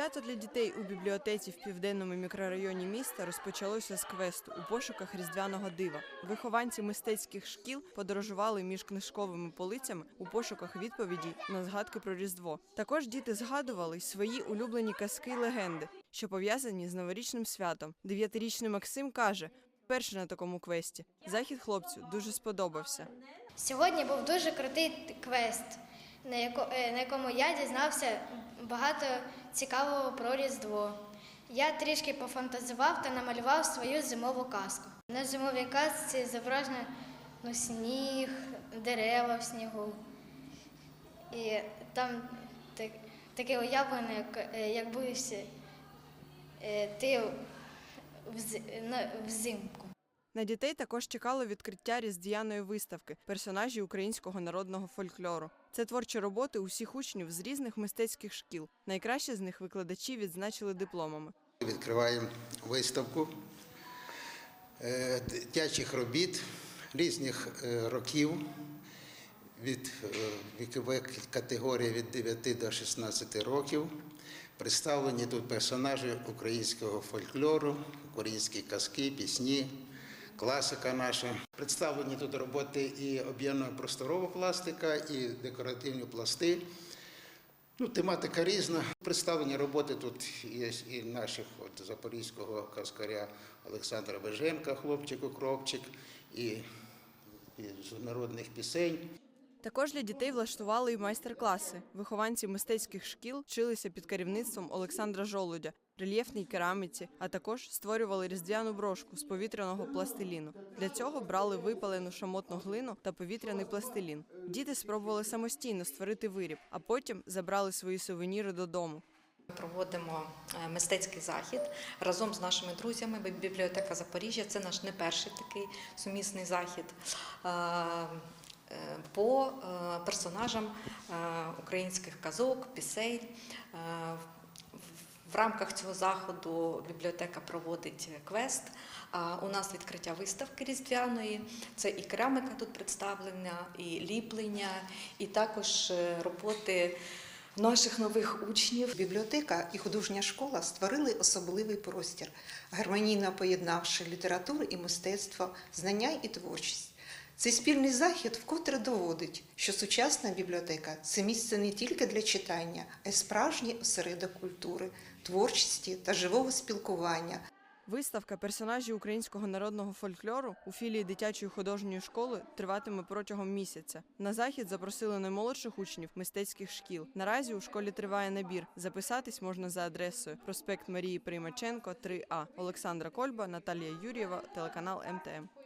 Свято для дітей у бібліотеці в південному мікрорайоні міста розпочалося з квесту у пошуках різдвяного дива. Вихованці мистецьких шкіл подорожували між книжковими полицями у пошуках відповідей на згадки про Різдво. Також діти згадували свої улюблені казки й легенди, що пов'язані з новорічним святом. Дев'ятирічний Максим каже. Перший на такому квесті захід хлопцю дуже сподобався. Сьогодні був дуже крутий квест, е, на якому я дізнався багато цікавого про Різдво. Я трішки пофантазував та намалював свою зимову казку. На зимовій казці зображено ну, сніг, дерева в снігу. І там так, таке уявлення, як, е, як будеш е, ти вз- на- взимку. На дітей також чекало відкриття різдвяної виставки персонажі українського народного фольклору. Це творчі роботи усіх учнів з різних мистецьких шкіл. Найкраще з них викладачі відзначили дипломами. Відкриваємо виставку е, дитячих робіт різних е, років від е, вікових категорій від 9 до 16 років. Представлені тут персонажі українського фольклору, українські казки, пісні, класика наша. Представлені тут роботи і об'ємно-просторова пластика, і декоративні пласти. Ну, тематика різна. Представлені роботи тут є і наших от, запорізького каскаря Олександра Беженка, хлопчику Кропчик, і, і з народних пісень. Також для дітей влаштували і майстер-класи. Вихованці мистецьких шкіл вчилися під керівництвом Олександра Жолудя, рельєфній кераміці, а також створювали різдвяну брошку з повітряного пластиліну. Для цього брали випалену шамотну глину та повітряний пластилін. Діти спробували самостійно створити виріб, а потім забрали свої сувеніри додому. Проводимо е, мистецький захід разом з нашими друзями. Бібліотека Запоріжжя це наш не перший такий сумісний захід. По е, персонажам е, українських казок, пісень. Е, в- рамках цього заходу бібліотека проводить квест. У нас відкриття виставки різдвяної. Це і кераміка тут представлена, і ліплення, і також роботи наших нових учнів. Бібліотека і художня школа створили особливий простір, гармонійно поєднавши літературу і мистецтво, знання і творчість. Цей спільний захід вкотре доводить, що сучасна бібліотека це місце не тільки для читання, а й справжній осередок культури, творчості та живого спілкування, Виставка персонажів українського народного фольклору у філії дитячої художньої школи триватиме протягом місяця. На захід запросили наймолодших учнів мистецьких шкіл. Наразі у школі триває набір. Записатись можна за адресою проспект Марії Приймаченко, 3А. Олександра Кольба, Наталія Юрієва, телеканал МТМ.